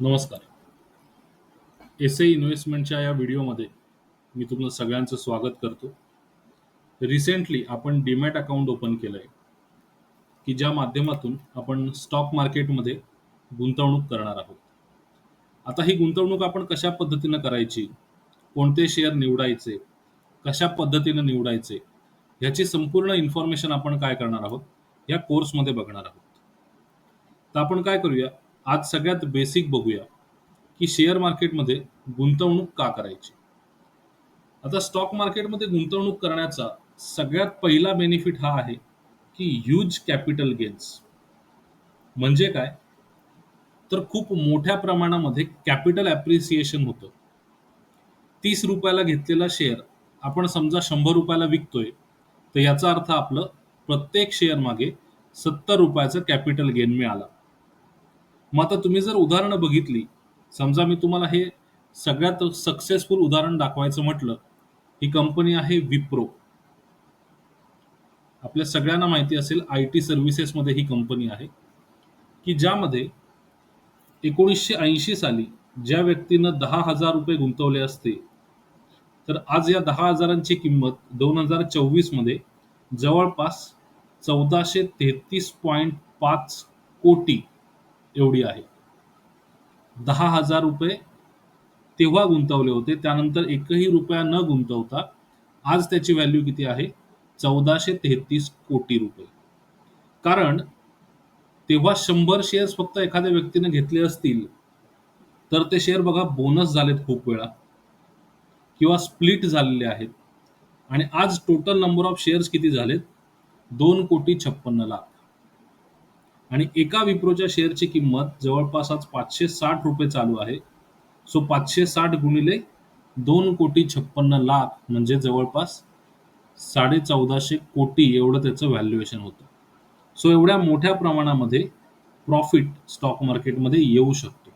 नमस्कार. S A इन्व्हेस्टमेंटच्या या व्हिडिओमध्ये मी तुमचं सगळ्यांचं स्वागत करतो. रिसेंटली आपण डीमॅट अकाउंट ओपन केलंय, की ज्या माध्यमातून आपण स्टॉक मार्केटमध्ये गुंतवणूक करणार आहोत. आता ही गुंतवणूक आपण कशा पद्धतीनं करायची, कोणते शेअर निवडायचे, कशा पद्धतीनं निवडायचे, ह्याची संपूर्ण इन्फॉर्मेशन आपण काय करणार आहोत, या कोर्समध्ये बघणार आहोत. तर आपण काय करूया, आज सगळ्यात बेसिक बघूया, की शेअर मार्केटमध्ये गुंतवणूक का करायची? आता स्टॉक मार्केटमध्ये गुंतवणूक करण्याचा सगळ्यात पहिला बेनिफिट हा आहे, की ह्यूज कॅपिटल गेन्स. म्हणजे काय? तर खूप मोठ्या प्रमाणामध्ये कॅपिटल ॲप्रिसिएशन होतं. तीस रुपयाला घेतलेला शेअर आपण समजा शंभर रुपयाला विकतोय, तर याचा अर्थ आपलं प्रत्येक शेअर मागे सत्तर रुपयाचं कॅपिटल गेन मिळाला मग आता तुम्ही जर उदाहरणं बघितली, समजा मी तुम्हाला हे सगळ्यात सक्सेसफुल उदाहरण दाखवायचं म्हटलं, ही कंपनी आहे विप्रो. आपल्या सगळ्यांना माहिती असेल आय टी सर्व्हिसेसमध्ये ही कंपनी आहे, की ज्यामध्ये एकोणीसशे ऐंशी साली ज्या व्यक्तीनं दहा हजार रुपये गुंतवले असते, तर आज या दहा हजारांची किंमत दोन हजार चोवीसमध्ये जवळपास चौदाशे तेहतीस पॉईंट पाच कोटी एवढी आहे. दहा हजार रुपये तेव्हा गुंतवले होते, त्यानंतर एकही रुपया न गुंतवता आज त्याची व्हॅल्यू किती आहे? चौदाशे तेहतीस कोटी रुपये. कारण तेव्हा शंभर शेअर्स फक्त एखाद्या व्यक्तीने घेतले असतील, तर ते शेअर बघा बोनस झालेत खूप वेळा किंवा स्प्लिट झालेले आहेत आणि आज टोटल नंबर ऑफ शेअर्स किती झालेत? दोन कोटी छप्पन्न लाख. आणि एका विप्रोच्या शेअरची किंमत जवळपास आज पाचशे साठ रुपये चालू आहे. सो पाचशे साठ गुणिले दोन कोटी छप्पन्न लाख म्हणजे जवळपास साडे चौदाशे कोटी एवढं त्याचं व्हॅल्युएशन होतं. सो एवढ्या मोठ्या प्रमाणामध्ये प्रॉफिट स्टॉक मार्केटमध्ये येऊ शकतो.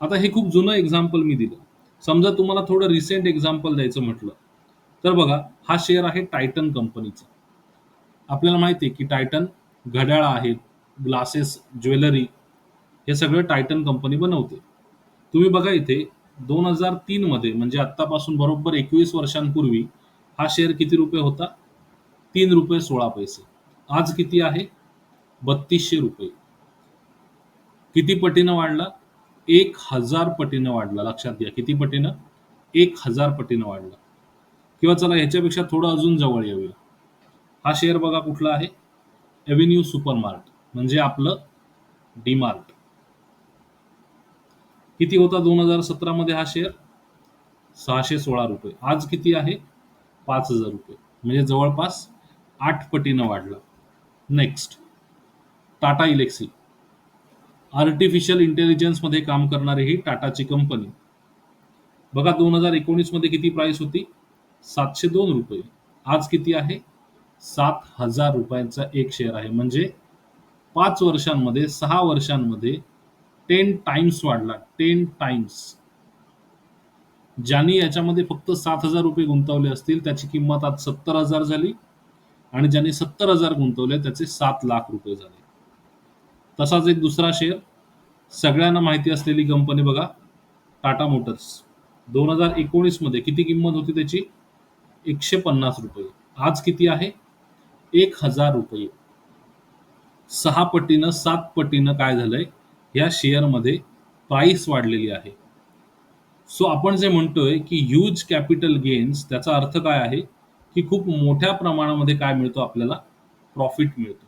आता हे खूप जुनं एक्झाम्पल मी दिलं. समजा तुम्हाला थोडं रिसेंट एक्झाम्पल द्यायचं म्हटलं, तर बघा हा शेअर आहे टायटन कंपनीचा. आपल्याला माहिती आहे की टायटन घड्याळ आहेत, ग्लासेस, ज्वेलरी हे सगळं टायटन कंपनी बनवते. तुम्ही बघा इथे दोन हजार तीनमध्ये म्हणजे आत्तापासून बरोबर एकवीस वर्षांपूर्वी हा शेअर किती रुपये होता? तीन रुपये सोळा पैसे. आज किती आहे? बत्तीसशे रुपये. किती पटीनं वाढला? एक हजार पटीनं वाढला. लक्षात घ्या. किती पटीनं? एक हजार पटीनं वाढला. किंवा चला ह्याच्यापेक्षा थोडं अजून जवळ येऊया. हा शेअर बघा कुठला आहे? एव्हेन्यू सुपरमार्ट म्हणजे आपलं डीमार्ट. किती होता दोन हजार सतरा मध्ये हा शेअर? सहाशे सोळा रुपये. आज किती आहे? पाच हजार रुपये. म्हणजे जवळपास आठ पटीनं वाढला. नेक्स्ट टाटा इलेक्सी. आर्टिफिशियल इंटेलिजन्समध्ये काम करणारी ही टाटाची कंपनी. बघा दोन हजार एकोणीसमध्ये किती प्राइस होती? सातशे दोन रुपये. आज किती आहे? सात हजार रुपयांचा एक शेअर आहे. म्हणजे पाच वर्षांमध्ये, सहा वर्षांमध्ये टेन टाइम्स वाढला. Ten times. ज्यांनी याच्यामध्ये फक्त सात हजार रुपये गुंतवले असतील, त्याची किंमत आज सत्तर हजार झाली आणि ज्यांनी सत्तर हजार गुंतवले त्याचे सात लाख रुपये झाले. तसाच एक दुसरा शेअर सगळ्यांना माहिती असलेली कंपनी बघा टाटा मोटर्स. दोन हजार एकोणीसमध्ये किती किंमत होती त्याची? एकशे पन्नास रुपये. आज किती आहे? एक हजार रुपये. सहा पटीनं, सात पटीनं काय झालंय? या शेअरमध्ये प्राईस वाढलेली आहे. सो आपण जे म्हणतोय की ह्यूज कॅपिटल गेन्स त्याचा अर्थ काय आहे? की खूप मोठ्या प्रमाणामध्ये काय मिळतो आपल्याला? प्रॉफिट मिळतो.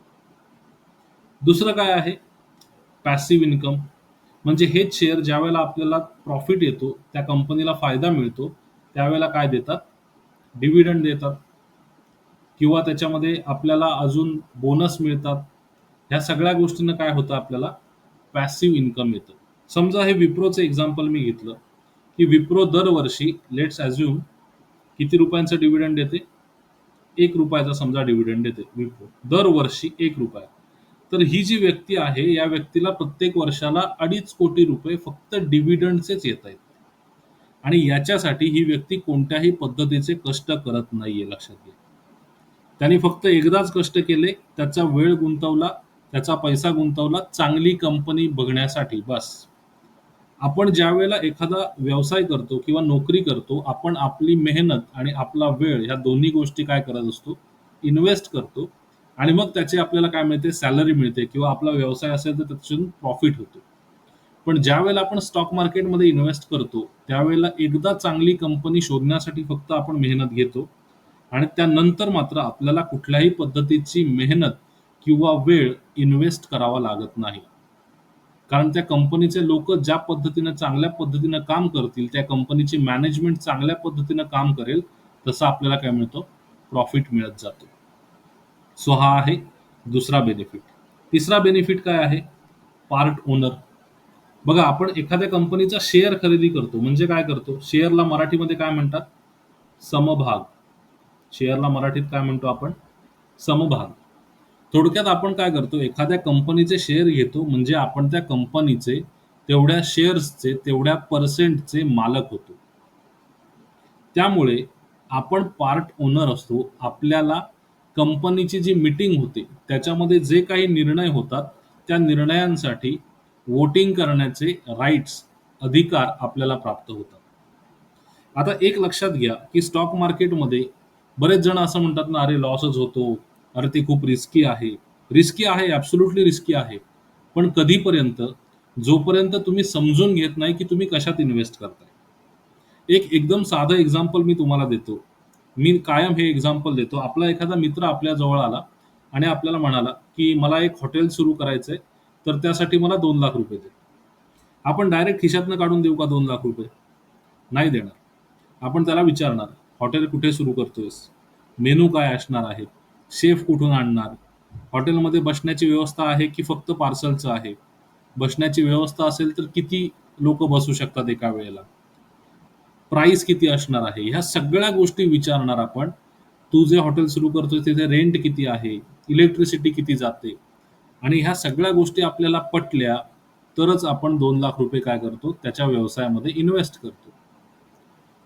दुसरं काय आहे? Passive income. म्हणजे हेच शेअर ज्यावेळेला आपल्याला प्रॉफिट येतो, त्या कंपनीला फायदा मिळतो, त्यावेळेला काय देतात? डिव्हिडंड देतात. किंवा त्याच्यामध्ये आपल्याला अजून बोनस मिळतात. ह्या सगळ्या गोष्टींना काय होतं आपल्याला? पॅसिव्ह इन्कम येतं. समजा हे विप्रोचं एक्झाम्पल मी घेतलं, की विप्रो दरवर्षी लेट्स ॲज्युम किती रुपयांचं डिव्हिडंड देते? एक रुपयाचा समजा डिव्हिडंड देते विप्रो. दरवर्षी एक रुपया. तर ही जी व्यक्ती आहे, या व्यक्तीला प्रत्येक वर्षाला अडीच कोटी रुपये फक्त डिव्हिडंडचेच येत आहेत आणि याच्यासाठी ही व्यक्ती कोणत्याही पद्धतीचे कष्ट करत नाहीये लक्षात घ्या. त्याने फक्त एकदाच कष्ट केले, त्याचा वेळ गुंतवला, त्याचा पैसा गुंतवला चांगली कंपनी बघण्यासाठी बस. आपण ज्यावेळेला एखादा व्यवसाय करतो किंवा नोकरी करतो, आपण आपली मेहनत आणि आपला वेळ ह्या दोन्ही गोष्टी काय करत असतो? इन्व्हेस्ट करतो आणि मग त्याची आपल्याला काय मिळते? सॅलरी मिळते किंवा आपला व्यवसाय असेल तर त्याच्यातून प्रॉफिट होतो. पण ज्यावेळेला आपण स्टॉक मार्केटमध्ये इन्व्हेस्ट करतो, त्यावेळेला एकदा चांगली कंपनी शोधण्यासाठी फक्त आपण मेहनत घेतो आणि त्यानंतर मात्र आपल्याला कुठल्याही पद्धतीची मेहनत किंवा वेळ इन्व्हेस्ट करावा लागत नाही. कारण त्या कंपनीचे लोक ज्या पद्धतीनं चांगल्या पद्धतीनं काम करतील, त्या कंपनीची मॅनेजमेंट चांगल्या पद्धतीनं काम करेल, तसं आपल्याला काय मिळतो प्रॉफिट मिळत जातो. सो हा आहे दुसरा बेनिफिट. तिसरा बेनिफिट काय आहे? Part owner. बघा आपण एखाद्या कंपनीचा शेअर खरेदी करतो म्हणजे काय करतो? शेअरला मराठीमध्ये काय म्हणतात? समभाग. शेअरला मराठीत काय म्हणतो आपण? समभाग. थोडक्यात आपण काय करतो? एखाद्या कंपनीचे शेअर घेतो म्हणजे आपण त्या कंपनीचे तेवढ्या शेअर्सचे, तेवढ्या पर्सेंटचे मालक होतो. त्यामुळे आपण पार्ट ओनर असतो. आपल्याला कंपनीची जी मीटिंग होते, त्याच्यामध्ये जे काही निर्णय होतात, त्या निर्णयांसाठी वोटिंग करण्याचे राईट्स अधिकार आपल्याला प्राप्त होतात. आता एक लक्षात घ्या, की स्टॉक मार्केटमध्ये बरेच जण असं म्हणतात ना, "अरे लॉसच होतो. अरे ते खूप रिस्की आहे." रिस्की आहे, ॲब्सोल्युटली रिस्की आहे. पण कधीपर्यंत? जोपर्यंत तुम्ही समजून घेत नाही, की तुम्ही कशात इन्व्हेस्ट करताय. एक एकदम साधं एक्झाम्पल मी तुम्हाला देतो. मी कायम हे एक्झाम्पल देतो. आपला एखादा मित्र आपल्या जवळ आला आणि आपल्याला म्हणाला, की "मला एक हॉटेल सुरू करायचंय, तर त्यासाठी मला दोन लाख रुपये दे." आपण डायरेक्ट खिशातनं काढून देऊ का दोन लाख रुपये नाही देणार. आपण त्याला विचारणार, "हॉटेल कुठे सुरू करतोयस? मेनू काय असणार आहे? शेफ कुठून आणणार? हॉटेलमध्ये बसण्याची व्यवस्था आहे की फक्त पार्सलचं आहे? बसण्याची व्यवस्था असेल तर किती लोक बसू शकतात एका वेळेला? प्राईस किती असणार आहे?" ह्या सगळ्या गोष्टी विचारणार आपण. तू जे हॉटेल सुरू करतोय तिथे रेंट किती आहे? इलेक्ट्रिसिटी किती जाते? आणि ह्या सगळ्या गोष्टी आपल्याला पटल्या, तरच आपण दोन लाख रुपये काय करतो? त्याच्या व्यवसायामध्ये इन्व्हेस्ट करतो.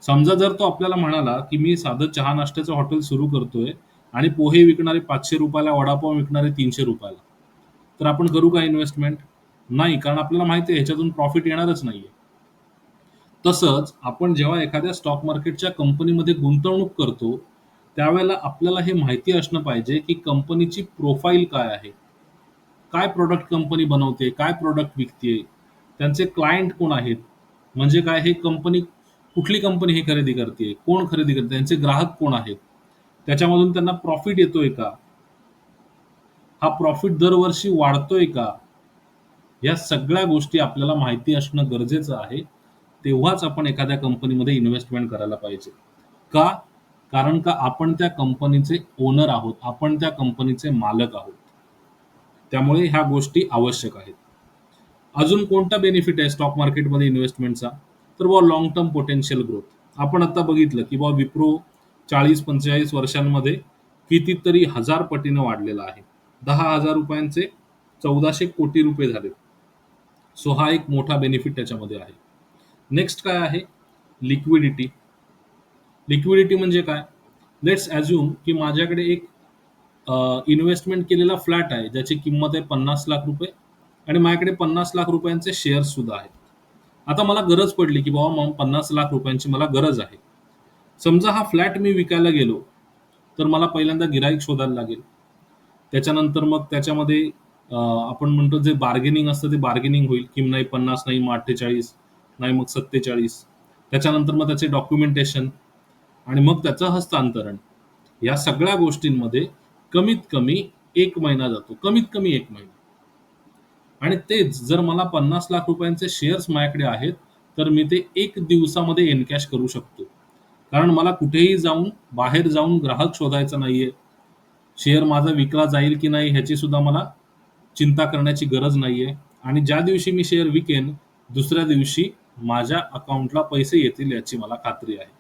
समजा जर तो आपल्याला म्हणाला, की "मी साधं चहा नाश्त्याचं हॉटेल सुरू करतोय आणि पोहे विकणारे पाचशे रुपयाला वडापाव विकणारे तीनशे रुपयाला तर आपण करू का इन्व्हेस्टमेंट? नाही, कारण आपल्याला माहिती आहे ह्याच्यातून प्रॉफिट येणारच नाहीये. तसंच आपण जेव्हा एखाद्या स्टॉक मार्केटच्या कंपनीमध्ये गुंतवणूक करतो, त्यावेळेला आपल्याला हे माहिती असणं पाहिजे, की कंपनीची प्रोफाईल काय आहे? काय प्रोडक्ट कंपनी बनवते? काय प्रोडक्ट विकते त्यांचे क्लायंट कोण आहेत? म्हणजे काय हे कंपनी कुठली कंपनी हे खरेदी करते कोण खरेदी करते त्यांचे ग्राहक कोण आहेत? त्याच्यामधून त्यांना प्रॉफिट येतोय का? हा प्रॉफिट दरवर्षी वाढतोय का? या सगळ्या गोष्टी आपल्याला माहिती असणं गरजेचं आहे. तेव्हाच आपण एखाद्या कंपनीमध्ये इन्व्हेस्टमेंट करायला पाहिजे. का? कारण का आपण त्या कंपनीचे ओनर आहोत. आपण त्या कंपनीचे मालक आहोत. त्यामुळे ह्या गोष्टी आवश्यक आहेत. अजून कोणता बेनिफिट आहे स्टॉक मार्केटमध्ये इन्व्हेस्टमेंटचा? तर बुवा लॉंग टर्म पोटेन्शियल ग्रोथ. आपण आता बघितलं, की बुवा विप्रो 40-45 वर्षांमध्ये कितीतरी हजार पटीनं वाढलेला आहे. दहा हजार रुपयांचे चौदाशे कोटी रुपये झाले सो हा एक मोठा बेनिफिट त्याच्यामध्ये आहे. नेक्स्ट काय आहे? लिक्विडिटी. लिक्विडिटी म्हणजे काय? लेट्स ॲज्युम की माझ्याकडे एक इन्व्हेस्टमेंट केलेला फ्लॅट आहे, ज्याची किंमत आहे ₹50,00,000 आणि माझ्याकडे ₹50,00,000 चे शेअर्स सुद्धा आहेत. आता मला गरज पडली, की बाबा मग पन्नास लाख रुपयांची मला गरज आहे. समजा हा फ्लॅट मी विकायला गेलो, तर मला पहिल्यांदा गिराईक शोधायला लागेल. त्याच्यानंतर मग त्याच्यामध्ये आपण म्हणतो जे बार्गेनिंग असतं ते बार्गेनिंग होईल, की नाही 50 नाही मग 48 नाही मग 47 त्याच्यानंतर मग त्याचे डॉक्युमेंटेशन आणि मग त्याचं हस्तांतरण. या सगळ्या गोष्टींमध्ये कमीत कमी एक महिना जातो. कमीत कमी एक महिना. आणि तेच जर मला पन्नास लाख रुपयांचे शेअर्स माझ्याकडे आहेत, तर मी ते एक दिवसामध्ये एनकॅश करू शकतो. कारण मला कुठेही जाऊन, बाहेर जाऊन ग्राहक शोधायचा नाहीये. शेअर माझा विकला जाईल की नाही ह्याची सुद्धा मला चिंता करण्याची गरज नाहीये आणि ज्या दिवशी मी शेअर विकेन, दुसऱ्या दिवशी माझ्या अकाउंटला पैसे येतील याची मला खात्री आहे.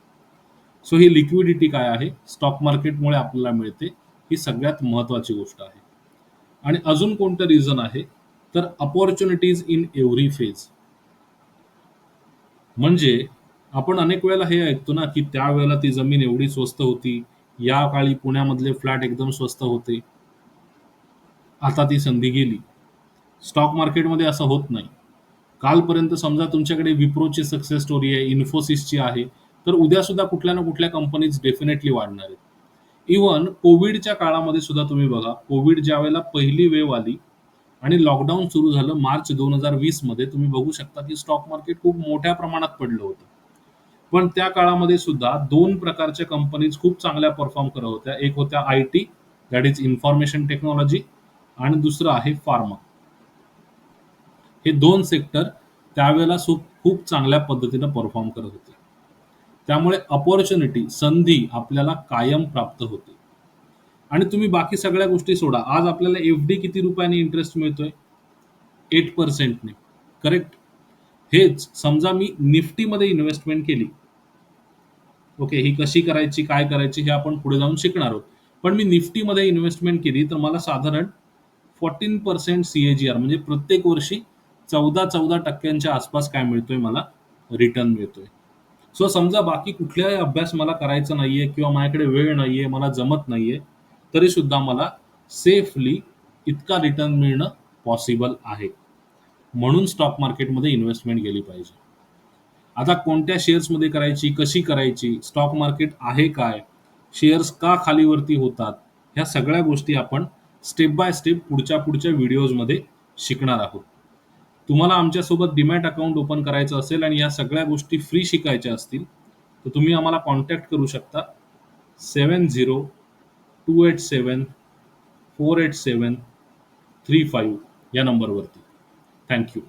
सो ही लिक्विडिटी काय आहे? स्टॉक मार्केटमुळे आपल्याला मिळते. ही सगळ्यात महत्त्वाची गोष्ट आहे. आणि अजून कोणतं रिझन आहे? तर अपॉर्च्युनिटीज इन एव्हरी फेज. म्हणजे आपण अनेक वेळेला हे ऐकतो ना, की त्यावेळेला ती जमीन एवढी स्वस्त होती. या काळी पुण्यामधले फ्लॅट एकदम स्वस्त होते. आता ती संधी गेली. स्टॉक मार्केटमध्ये असं होत नाही. कालपर्यंत समजा तुमच्याकडे विप्रोची सक्सेस स्टोरी आहे इन्फोसिसची आहे तर उद्या सुद्धा कुठल्या ना कुठल्या कंपनीज डेफिनेटली वाढणार आहेत इवन कोविडच्या काळामध्ये सुद्धा तुम्ही बघा कोविड ज्या वेळेला पहिली वेव आली आणि लॉकडाऊन सुरू झालं मार्च दोन हजार वीसमध्ये तुम्ही बघू शकता की स्टॉक मार्केट खूप मोठ्या प्रमाणात पडलं होतं पण त्या काळामध्ये सुद्धा दोन प्रकारच्या कंपनीज खूप चांगल्या परफॉर्म करत होत्या. एक होत्या I T that is information technology आणि दुसरं आहे फार्मा हे दोन सेक्टर त्यावेळेला खूप चांगल्या पद्धतीनं परफॉर्म करत होते. त्यामुळे अपॉर्च्युनिटी संधी आपल्याला कायम प्राप्त होते. आणि तुम्ही बाकी सगळ्या गोष्टी सोडा. आज आपल्याला एफ डी किती रुपयाने इंटरेस्ट मिळतोय? एट पर्सेंटने करेक्ट हेच समजा मी निफ्टीमध्ये इन्व्हेस्टमेंट केली. ओके ही कशी करायची काय करायची हे आपण पुढे जाऊन शिकणार आहोत. पण मी निफ्टीमध्ये इन्व्हेस्टमेंट केली तर मला साधारण fourteen percent C A G R म्हणजे प्रत्येक वर्षी चौदा चौदा टक्क्यांच्या आसपास काय मिळतोय मला? रिटर्न मिळतोय. सो समजा बाकी कुठल्याही अभ्यास मला करायचा नाहीये किंवा माझ्याकडे वेळ नाहीये मला जमत नाहीये तरी सुद्धा मला सेफली इतका रिटर्न मिळणं पॉसिबल आहे. म्हणून स्टॉक मार्केटमध्ये इन्व्हेस्टमेंट केली पाहिजे. आता कोणत्या शेअर्समध्ये करायची कशी करायची स्टॉक मार्केट आहे काय शेअर्स का खालीवरती होतात ह्या सगळ्या गोष्टी आपण स्टेप बाय स्टेप पुढच्या पुढच्या व्हिडिओजमध्ये शिकणार आहोत. तुम्हाला आमच्यासोबत डीमॅट अकाउंट ओपन करायचं असेल आणि या सगळ्या गोष्टी फ्री शिकायच्या असतील तर तुम्ही आम्हाला कॉन्टॅक्ट करू शकता. Seven zero two eight seven four eight seven three five या नंबरवरती Thank you.